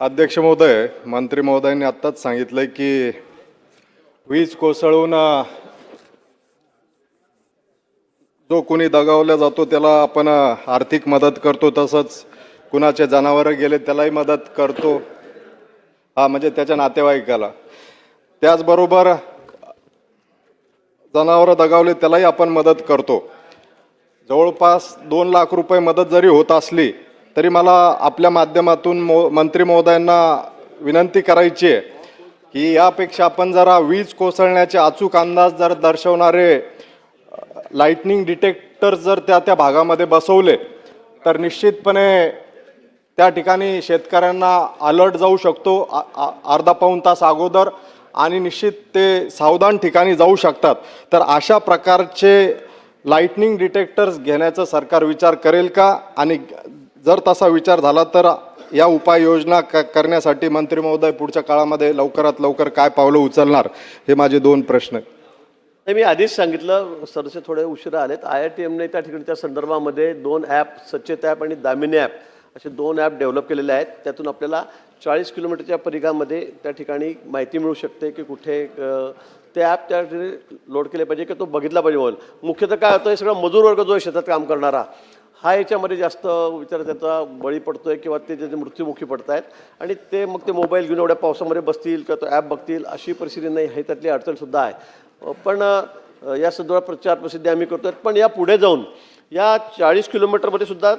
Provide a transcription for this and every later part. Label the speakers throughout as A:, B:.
A: अध्यक्ष महोदय मंत्री महोदयांनी आत्ताच सांगितलं की वीज कोसळून जो कोणी दगावला जातो त्याला आपण आर्थिक मदत करतो तसंच कुणाचे जनावरं गेले त्यालाही मदत करतो. हा म्हणजे त्याच्या नातेवाईकाला. त्याचबरोबर जनावरं दगावले त्यालाही आपण मदत करतो. जवळपास दोन लाख रुपये मदत जरी होत असली तरी मला आपल्या माध्यमातून मो मंत्री महोदयांना विनंती करायची आहे की यापेक्षा आपण जरा वीज कोसळण्याचे अचूक अंदाज जर दर्शवणारे लाईटनिंग डिटेक्टर जर त्या त्या भागामध्ये बसवले तर निश्चितपणे त्या ठिकाणी शेतकऱ्यांना अलर्ट जाऊ शकतो अर्धा पाऊण तास अगोदर आणि निश्चित ते सावधान ठिकाणी जाऊ शकतात. तर अशा प्रकारचे लाईटनिंग डिटेक्टर्स घेण्याचा सरकार विचार करेल का? आणि जर तसा विचार झाला तर या उपाययोजना क करण्यासाठी मंत्री महोदय पुढच्या काळामध्ये लवकरात लवकर काय पावलं उचलणार हे माझे दोन प्रश्न
B: मी आधीच सांगितलं सरसे थोडे उशिरा आलेत. आय आय टी एमने त्या ठिकाणी त्या संदर्भामध्ये दोन ॲप सचेत ॲप आणि दामिनी ॲप असे दोन ॲप डेव्हलप केलेले आहेत. त्यातून आपल्याला चाळीस किलोमीटरच्या परिघामध्ये त्या ठिकाणी माहिती मिळू शकते की कुठे ते ॲप त्या ठिकाणी लोड केले पाहिजे की तो बघितला पाहिजे. म्हणून मुख्यतः काय होतं हे सगळं मजूर वर्ग जो आहे शेतात काम करणारा हा याच्यामध्ये जास्त विचार त्याचा बळी पडतो आहे किंवा ते त्याचे मृत्युमुखी पडत आहेत आणि ते मग ते मोबाईल घेऊन एवढ्या पावसामध्ये बसतील किंवा तो ॲप बघतील अशी परिस्थिती नाही हे त्यातली अडचणसुद्धा आहे. पण या सदोळा प्रचार प्रसिद्धी आम्ही करतोय. पण या पुढे जाऊन या चाळीस किलोमीटरमध्ये सुद्धा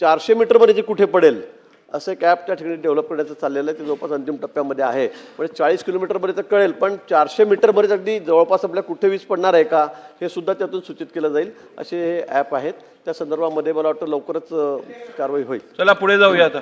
B: चारशे मीटरमध्ये जे कुठे पडेल असं एक ॲप त्या ठिकाणी डेव्हलप करण्याचं चाललेलं आहे. ते जवळपास अंतिम टप्प्यामध्ये आहे. म्हणजे चाळीस किलोमीटरमध्ये तर कळेल पण चारशे मीटरमध्ये अगदी जवळपास आपल्या कुठे वीज पडणार आहे का हे सुद्धा त्यातून सूचित केलं जाईल. असे हे ॲप आहेत. त्या संदर्भामध्ये मला वाटतं लवकरच कारवाई होईल.
C: चला पुढे जाऊया आता.